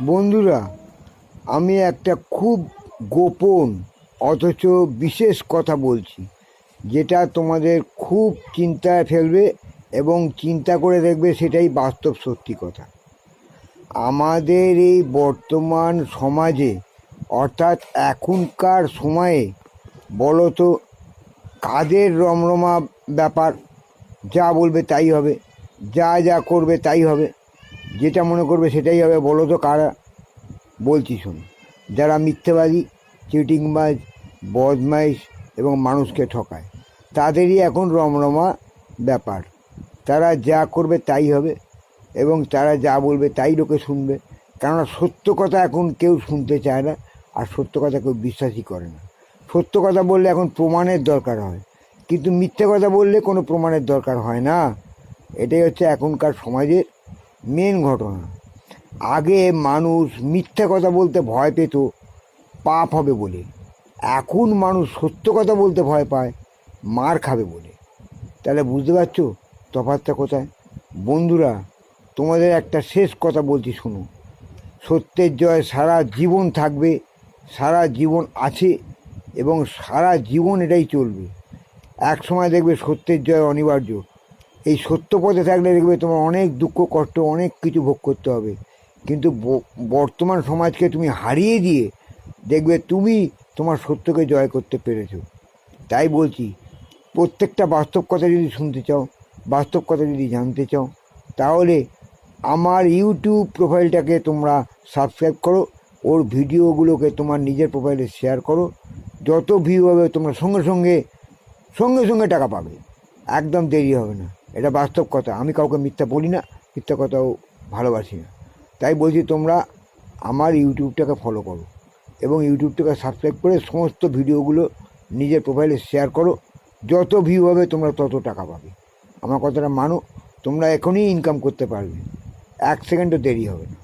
বন্ধুরা, আমি একটা খুব গোপন, অথচ বিশেষ কথা বলছি, যেটা তোমাদের খুব চিন্তায় ফেলবে এবং চিন্তা করে দেখবে সেটাই বাস্তব সত্যি কথা। আমাদের এই বর্তমান সমাজে, অর্থাৎ এখনকার সময়ে বলো তো কাজের রমরমা ব্যাপার, যা বলবে তাই হবে, যা যা করবে তাই হবে। যেটা মনে করবে সেটাই হবে, বলো তো কারা? বলছি শুন, যারা মিথ্যেবাদী, চিটিংবাজ, বদমাইশ এবং মানুষকে ঠকায়, তাদেরই এখন রমরমা ব্যাপার। তারা যা করবে তাই হবে এবং তারা যা বলবে তাই লোকে শুনবে। কেননা সত্য কথা এখন কেউ শুনতে চায় না আর সত্য কথা কেউ বিশ্বাসই করে না। সত্য কথা বললে এখন প্রমাণের দরকার হয়, কিন্তু মিথ্যে কথা বললে কোনো প্রমাণের দরকার হয় না। এটাই হচ্ছে এখনকার সমাজের মেন ঘটনা। আগে মানুষ মিথ্যা কথা বলতে ভয় পেত, পাপ হবে বলে। এখন মানুষ সত্য কথা বলতে ভয় পায়, মার খাবে বলে। তাহলে বুঝতে পারছ তফাৎটা কোথায়? বন্ধুরা, তোমাদের একটা শেষ কথা বলছি, শুনো। সত্যের জয় সারা জীবন থাকবে, সারা জীবন আছে এবং সারা জীবন এটাই চলবে। এক সময় দেখবে সত্যের জয় অনিবার্য। এই সত্য পথে থাকলে দেখবে তোমার অনেক দুঃখ, কষ্ট, অনেক কিছু ভোগ করতে হবে। কিন্তু বর্তমান সমাজকে তুমি হারিয়ে দিয়ে দেখবে তুমি তোমার সত্যকে জয় করতে পেরেছ। তাই বলছি, প্রত্যেকটা বাস্তব কথা যদি শুনতে চাও, বাস্তব কথা যদি জানতে চাও, তাহলে আমার ইউটিউব প্রোফাইলটাকে তোমরা সাবস্ক্রাইব করো, ওর ভিডিওগুলোকে তোমার নিজের প্রোফাইলে শেয়ার করো। যত ভিউ হবে তোমরা সঙ্গে সঙ্গে সঙ্গে সঙ্গে টাকা পাবে। একদম দেরি হবে না। এটা বাস্তব কথা। আমি কাউকে মিথ্যা বলি না, মিথ্যা কথাও ভালোবাসি না। তাই বলছি তোমরা আমার ইউটিউবটাকে ফলো করো এবং ইউটিউবটাকে সাবস্ক্রাইব করে সমস্ত ভিডিওগুলো নিজের প্রোফাইলে শেয়ার করো। যত ভিউ হবে তোমরা তত টাকা পাবে। আমার কথাটা মানো, তোমরা এখনই ইনকাম করতে পারবে। এক সেকেন্ডও দেরি হবে না।